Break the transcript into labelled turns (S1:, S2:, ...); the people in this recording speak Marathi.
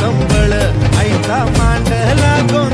S1: संबळ आईचा मांडला कोण?